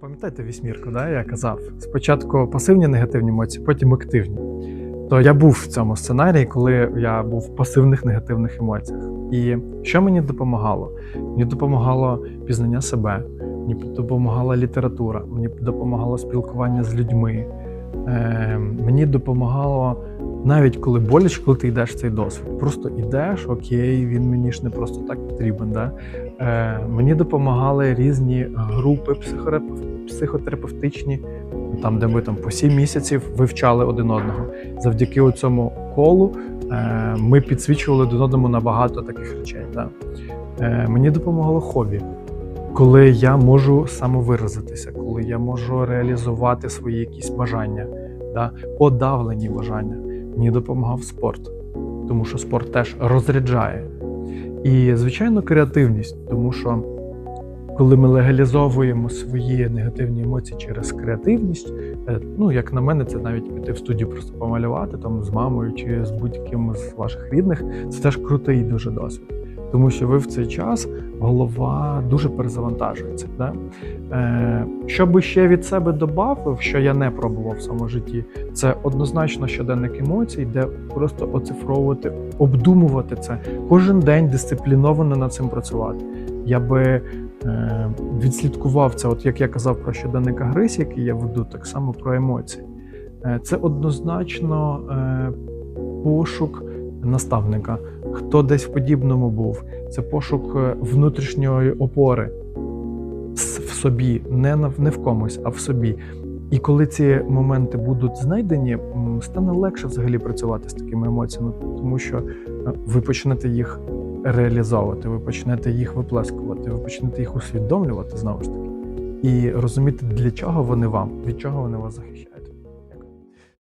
Пам'ятаєте вісьмірку, да? я казав? Спочатку пасивні негативні емоції, потім активні. То я був в цьому сценарії, коли я був в пасивних негативних емоціях. І що мені допомагало? Мені допомагало пізнання себе, мені допомагала література, мені допомагало спілкування з людьми. Е, мені допомагало навіть коли боляче, коли ти йдеш цей досвід. Просто йдеш, окей, він мені ж не просто так потрібен. Да? Е, мені допомагали різні групи психотерапевтичні, там, де ми там по сім місяців вивчали один одного. Завдяки цьому колу е, ми підсвічували один одному на багато таких речей. Да? Е, мені допомагало хобі, коли я можу самовиразитися, коли я можу реалізувати свої якісь бажання, да? подавлені бажання. Мені допомагав спорт, тому що спорт теж розряджає. І, звичайно, креативність, тому що коли ми легалізовуємо свої негативні емоції через креативність, е, ну як на мене, це навіть піти в студію просто помалювати там з мамою чи з будь-ким з ваших рідних, це теж крутий дуже досвід. Тому що ви в цей час голова дуже перезавантажується. Да? Е, що би ще від себе додав, що я не пробував в своєму житті, це однозначно щоденник емоцій, де просто оцифровувати, обдумувати це кожен день дисципліновано над цим працювати. Я би е, відслідкував це, от як я казав про щоденник агресії, який я веду, так само про емоції. Е, це однозначно е, пошук наставника, хто десь в подібному був. Це пошук е, внутрішньої опори в собі, не, не в комусь, а в собі. І коли ці моменти будуть знайдені, стане легше взагалі працювати з такими емоціями, тому що е, ви почнете їх реалізовувати, ви почнете їх виплескувати, ви почнете їх усвідомлювати знову ж таки, і розуміти, для чого вони вам, від чого вони вас захищають.